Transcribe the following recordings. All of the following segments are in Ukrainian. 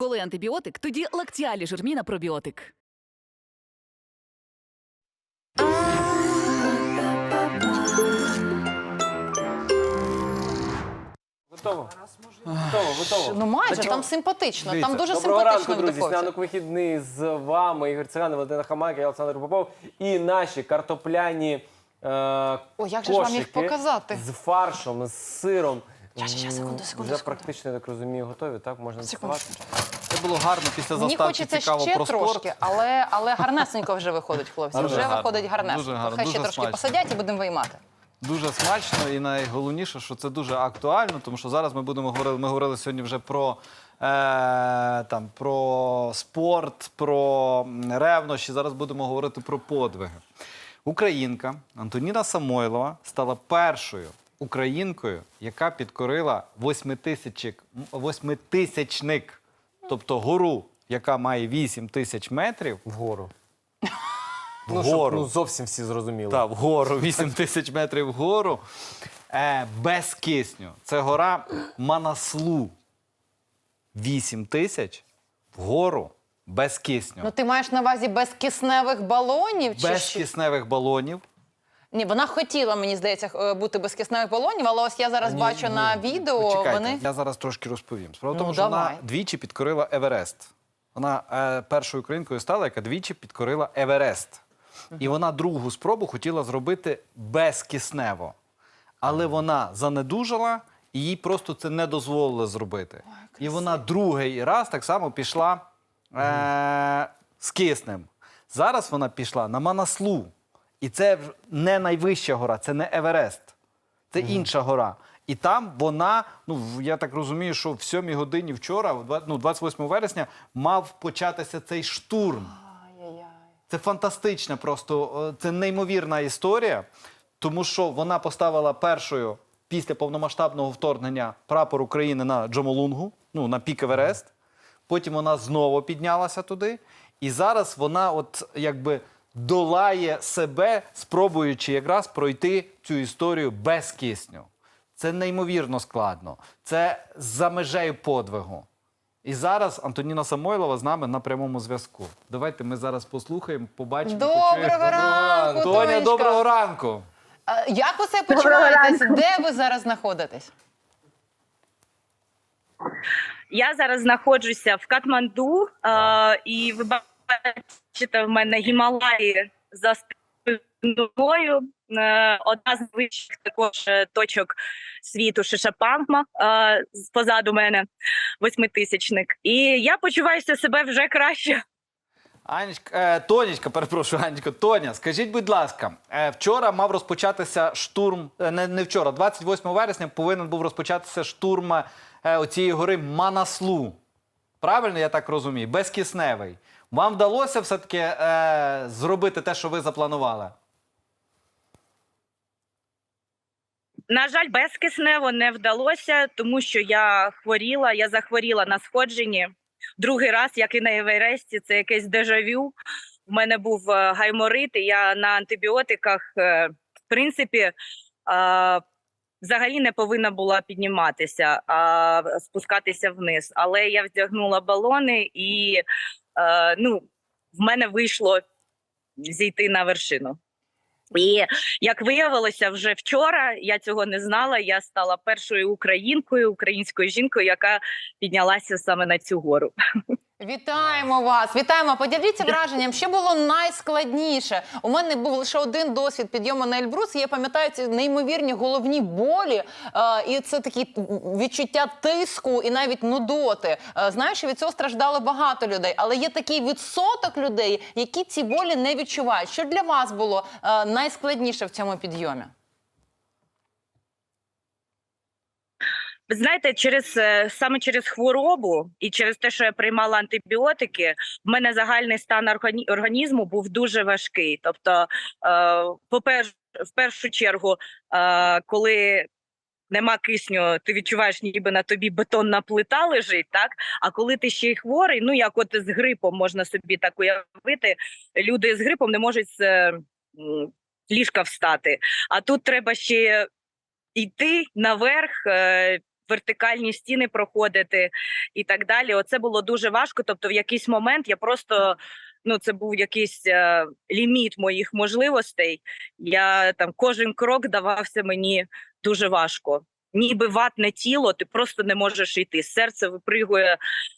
Коли антибіотик, тоді лактіалі жирміна пробіотик. Готово. Готово, готово. Ну майже там симпатично. Там дуже Доброго симпатично ранку, друзі. духовці. Сніданок вихідний з вами Ігор Циган, Валентина Хамайка, я Олександр Попов. І наші картопляні е, О, як же ж вам їх кошики показати? З фаршом, з сиром. Щас, щас, секунду, секунду, Вже секунду. практично, я так розумію, готові, так? Можна Секунду. доставати? Це було гарно після Мені заставки хочеться цікаво ще про спорт. трошки, але, але гарнесенько вже виходить, хлопці. Дуже вже гарно, виходить гарнесенько. дуже гарно, Хай ще дуже трошки смачно. посадять і будемо виймати. Дуже смачно і найголовніше, що це дуже актуально, тому що зараз ми будемо говорити. Ми говорили сьогодні вже про, е, там, про спорт, про ревнощі. Зараз будемо говорити про подвиги. Українка Антоніна Самойлова стала першою українкою, яка підкорила восьмитисячник, восьмитисячник, тобто гору, яка має 8 тисяч метрів. Вгору. Ну, щоб, Вгору. ну, зовсім всі зрозуміли. Та, вгору, 8 тисяч метрів вгору. Е, без кисню. Це гора Манаслу. 8 тисяч вгору без кисню. Ну ти маєш на увазі без кисневих балонів? Чи без що? кисневих балонів. Ні, вона хотіла, мені здається, е, бути без кисневих балонів, але ось я зараз Ні, бачу ні, на відео. Почекайте, Вони Я зараз трошки розповім. Справа в Ну, тому, що давай. вона двічі підкорила Еверест. Вона е, першою українкою стала, яка двічі підкорила Еверест. І вона другу спробу хотіла зробити безкиснево. Але вона занедужала, і їй просто це не дозволили зробити. і вона другий раз так само пішла е, з киснем. Зараз вона пішла на Манаслу. І це не найвища гора, це не Еверест. Це інша гора. І там вона, ну я так розумію, що в 7 годині вчора, ну, 28 вересня, мав початися цей штурм. Це фантастична, просто це неймовірна історія, тому що вона поставила першою після повномасштабного вторгнення прапор України на Джомолунгу, ну на пік Еверест. Потім вона знову піднялася туди, і зараз вона, от якби долає себе, спробуючи якраз пройти цю історію без кисню. Це неймовірно складно. Це за межею подвигу. І зараз Антоніна Самойлова з нами на прямому зв'язку. Давайте ми зараз послухаємо, побачимо. Доброго почуємо. ранку, Тоня, Тонечка. доброго ранку. А, Як ви себе почуваєтесь? Де ви зараз знаходитесь? Я зараз знаходжуся в Катманду, е, і ви бачите, в мене Гімалаї за спиною. Е, одна з найвищих також е, точок світу Шишапангма е, позаду мене, восьмитисячник. І я почуваюся себе вже краще. Анечка, Тонечка, перепрошую, Анечка, Тоня, скажіть, будь ласка, вчора мав розпочатися штурм, не, не вчора, 28 вересня повинен був розпочатися штурм оцієї гори Манаслу. Правильно я так розумію? Безкисневий. Вам вдалося все-таки е, зробити те, що ви запланували? На жаль, безкиснево не вдалося, тому що я хворіла, я захворіла на сходженні. Другий раз, як і на Евересті, це якесь дежавю. У мене був е, гайморит, і я на антибіотиках, е, в принципі, е, взагалі не повинна була підніматися, а спускатися вниз. Але я вдягнула балони, і е, ну, в мене вийшло зійти на вершину. І як виявилося вже вчора, я цього не знала. Я стала першою українкою, українською жінкою, яка піднялася саме на цю гору. Вітаємо вас! Вітаємо! Поділіться враженням, що було найскладніше. У мене був лише один досвід підйому на Ельбрус. і Я пам'ятаю ці неймовірні головні болі, е, і це такі відчуття тиску і навіть нудоти. Е, Знаю, що від цього страждало багато людей, але є такий відсоток людей, які ці болі не відчувають. Що для вас було е, найскладніше в цьому підйомі? Ви знаєте, через е, саме через хворобу і через те, що я приймала антибіотики, в мене загальний стан органі- організму був дуже важкий. Тобто, е, по-перше, в першу чергу, е, коли нема кисню, ти відчуваєш, ніби на тобі бетонна плита лежить, так? А коли ти ще й хворий, ну як от з грипом можна собі так уявити, люди з грипом не можуть з ліжка встати. А тут треба ще йти наверх. Вертикальні стіни проходити і так далі. Оце було дуже важко. Тобто, в якийсь момент я просто ну це був якийсь е, ліміт моїх можливостей. Я там кожен крок давався мені дуже важко. Ніби ватне тіло, ти просто не можеш йти. Серце випригує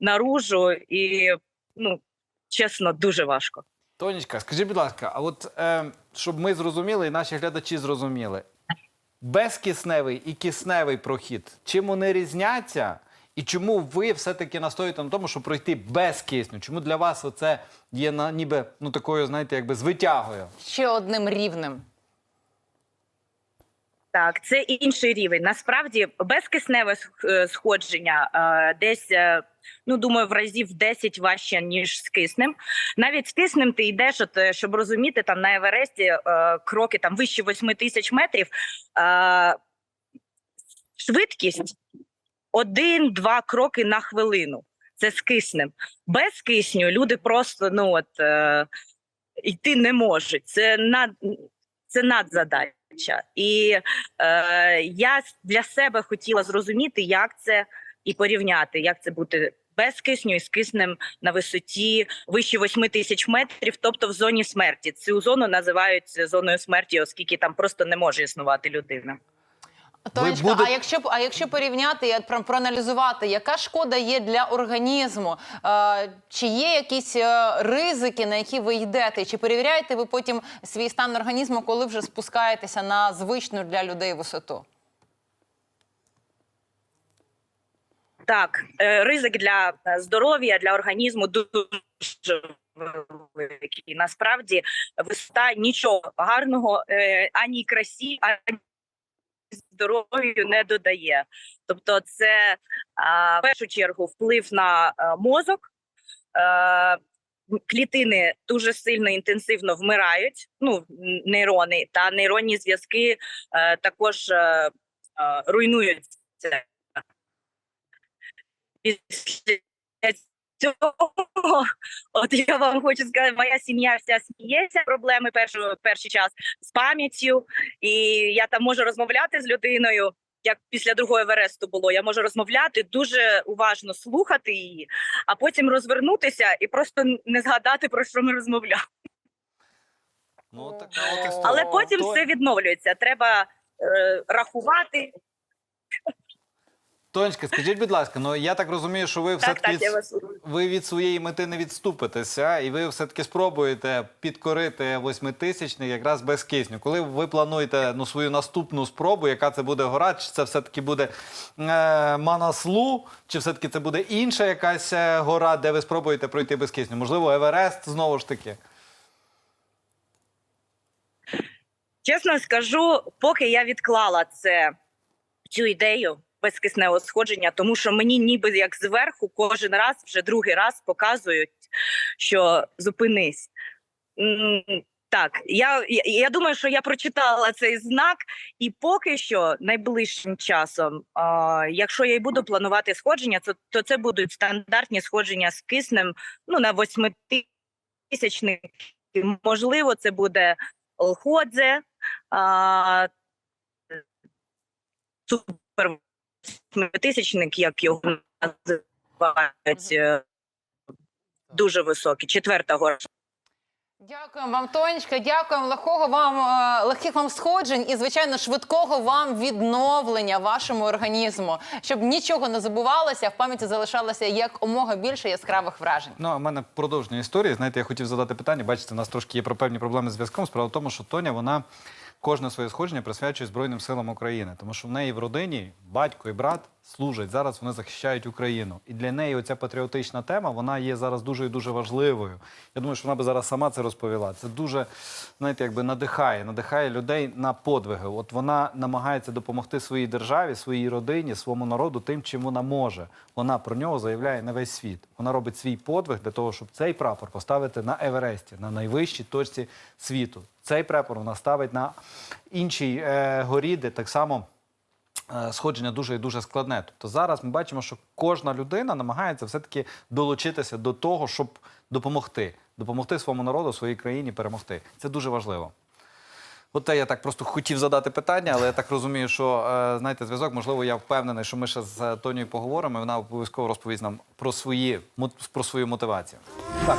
наружу, і ну чесно, дуже важко. Тонечка, скажи, будь ласка, а от е, щоб ми зрозуміли і наші глядачі зрозуміли, безкисневий і кисневий прохід, чим вони різняться? І чому ви все-таки настоюєте на тому, щоб пройти без кисню? Чому для вас це є на, ніби ну, такою, знаєте, якби звитягою? Ще одним рівнем. Так, це інший рівень. Насправді безкисневе е, сходження е, десь, е, ну думаю, в разів 10 важче, ніж з киснем. Навіть з киснем ти йдеш, от, щоб розуміти, там на Евересті кроки там вище 8 тисяч метрів. Швидкість один-два кроки на хвилину. Це з киснем. Без кисню люди просто ну от йти не можуть. Це над це надзадача. І е, я для себе хотіла зрозуміти, як це і порівняти, як це бути без кисню і з киснем на висоті вище 8 тисяч метрів, тобто в зоні смерті. Цю зону називають зоною смерті, оскільки там просто не може існувати людина. Тонечка, будете- а якщо а якщо порівняти проаналізувати, яка шкода є для організму? Е, чи є якісь е, ризики, на які ви йдете? Чи перевіряєте ви потім свій стан організму, коли вже спускаєтеся на звичну для людей висоту? Так, е, ризик для е, здоров'я, для організму дуже великий. Насправді висота нічого гарного е, ані красі, ані здоров'ю не додає. Тобто, це в першу чергу вплив на е, мозок. Е, Клітини дуже сильно інтенсивно вмирають, ну нейрони та нейронні зв'язки е, також е, руйнуються цього, от я вам хочу сказати, моя сім'я вся сміється. Проблеми першого перший час з пам'яттю, і я там можу розмовляти з людиною. Як після другого Евересту було, я можу розмовляти, дуже уважно слухати її, а потім розвернутися і просто не згадати про що ми розмовляли. Ну, така от. Але потім То- все відновлюється. Треба е, рахувати. Тонечка, скажіть, будь ласка, ну я так розумію, що ви все-таки так, від- ви від своєї мети не відступитеся, і ви все-таки спробуєте підкорити восьмитисячник якраз без кисню. Коли ви плануєте ну, свою наступну спробу, яка це буде гора, чи це все-таки буде е, Манаслу, чи все-таки це буде інша якась е, гора, де ви спробуєте пройти без кисню? Можливо, Еверест знову ж таки. Чесно скажу, поки я відклала це цю ідею безкисневого сходження, тому що мені ніби як зверху кожен раз, вже другий раз показують, що зупинись. Так, я, я, думаю, що я прочитала цей знак, і поки що найближчим часом, а, якщо я й буду планувати сходження, то, то це будуть стандартні сходження з киснем ну, на восьмитисячник. Можливо, це буде Лходзе, а, супер восьмитисячник, як його називають, е, дуже високий, четверта гора. Дякуємо вам, Тонечка. Дякуємо легкого вам е, легких вам сходжень і, звичайно, швидкого вам відновлення вашому організму, щоб нічого не забувалося, а в пам'яті залишалося якомога більше яскравих вражень. Ну, а в мене продовження історії. Знаєте, я хотів задати питання. Бачите, у нас трошки є про певні проблеми з зв'язком. Справа в тому, що Тоня, вона кожне своє сходження присвячує Збройним силам України, тому що в неї в родині батько і брат служать. Зараз вони захищають Україну. І для неї оця патріотична тема вона є зараз дуже і дуже важливою. Я думаю, що вона би зараз сама це розповіла. Це дуже, знаєте, якби надихає, надихає людей на подвиги. От вона намагається допомогти своїй державі, своїй родині, своєму народу тим, чим вона може. Вона про нього заявляє на весь світ. Вона робить свій подвиг для того, щоб цей прапор поставити на Евересті, на найвищій точці світу. Цей прапор вона ставить на іншій е, горі, де так само. е, Сходження дуже і дуже складне. Тобто зараз ми бачимо, що кожна людина намагається все-таки долучитися до того, щоб допомогти, допомогти своєму народу, своїй країні перемогти. Це дуже важливо. От я так просто хотів задати питання, але я так розумію, що е, знаєте, зв'язок, можливо, я впевнений, що ми ще з Тонією поговоримо, і вона обов'язково розповість нам про свої про свою мотивацію. Так,